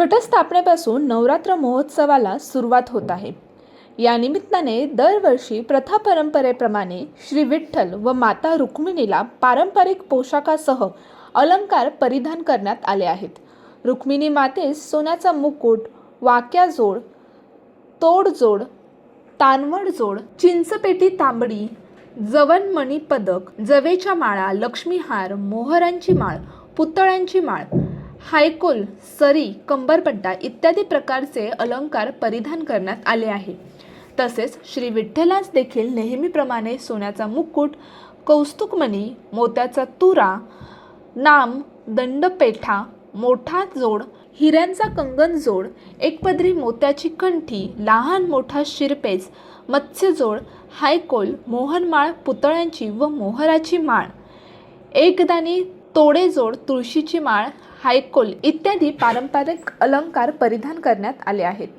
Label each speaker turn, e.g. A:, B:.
A: घटस्थापनेपासून नवरात्र महोत्सवाला सुरुवात होत आहे. या निमित्ताने दरवर्षी प्रथा परंपरेप्रमाणे श्री विठ्ठल व माता रुक्मिणीला पारंपरिक पोशाखासह अलंकार परिधान करण्यात आले आहेत. रुक्मिणी मातेस सोन्याचा मुकुट वाक्याजोड तोडजोड तानवडजोड चिंचपेटी तांबडी जवनमणी पदक जवेच्या माळा लक्ष्मीहार मोहरांची माळ पुतळ्यांची माळ हायकोल सरी कंबरपट्टा इत्यादी प्रकारचे अलंकार परिधान करण्यात आले आहे. तसेच श्री विठ्ठलास देखील नेहमीप्रमाणे सोन्याचा मुकुट कौस्तुकमणी मोत्याचा तुरा नाम दंडपेठा मोठा जोड हिऱ्यांचा कंगन जोड एकपदरी मोत्याची कंठी लहान मोठा शिरपेच मत्स्यजोड हायकोल मोहनमाळ पुतळ्यांची व मोहराची माळ. एकदानी तोडेजोड तुळशीची माळ हायकोल इत्यादी पारंपरिक अलंकार परिधान करण्यात आले आहेत.